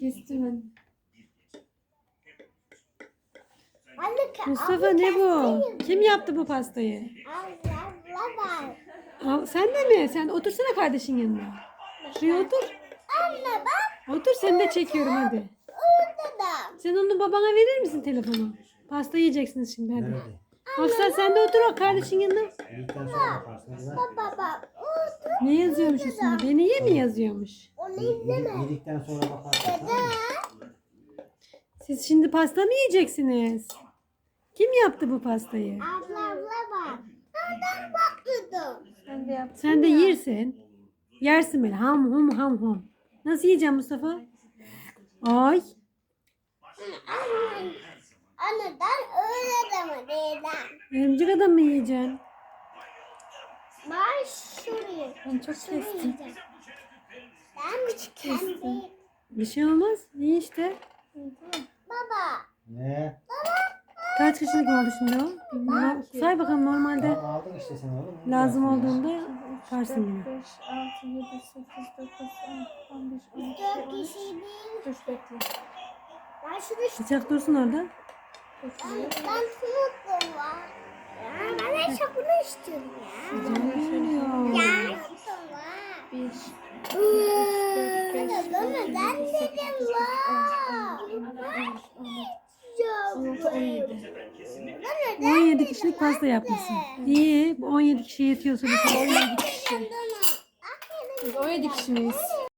Kestim ben. Anne, Mustafa ne bu? Kim yaptı bu pastayı? Al, sen de mi? Sen otursana kardeşin yanına. Şuraya otur. Anne bak Otur seni de çekiyorum hadi. orada da. Sen onu babana verir misin telefonu? Pasta yiyeceksiniz şimdi hadi. Nerede? Hafsa sen de otur o kardeşin yanına. Baba orada. Ne yazıyormuş üstünde? Beni mi yazıyormuş? Onu izleme. Yedikten sonra bakarsın. tamam mı? Siz şimdi pasta mı yiyeceksiniz? Kim yaptı bu pastayı? Abla abla bak. Nereden bakıyordun? Sen de yap. Sen de yersin. Yersin böyle ham hum ham hum. Nasıl yiyeceğim Mustafa? Ay. Anne, anneden öyle deme değilden. Örümcek adam mı yiyeceksin? Ben şuraya. Ben çok Şuraya yiyeceğim. Ben kendi. Bir şey olmaz. İyi işte. Baba. Ne? Kaç kişilik oldu şimdi o? Say bakalım normalde Al- Aldın işte sen oğlum. lazım olduğunda yaparsın yine. 5, 6, 7, 8, 9, 10, 11, 12, Dört 13. kişi değil. Dur bekle. Ben şurada Bıçak dursun orada. Ben, ben unuttum var. Ben de çok bunu istiyorum ya. Ya unuttum var. 1, Iııı, Bana ben dedim var. 16, 17. Bana 17 kişilik pasta yapmışsın. İyi. Bu 17 kişiye yetiyorsa bir tane. 17 kişi. 17 kişi miyiz?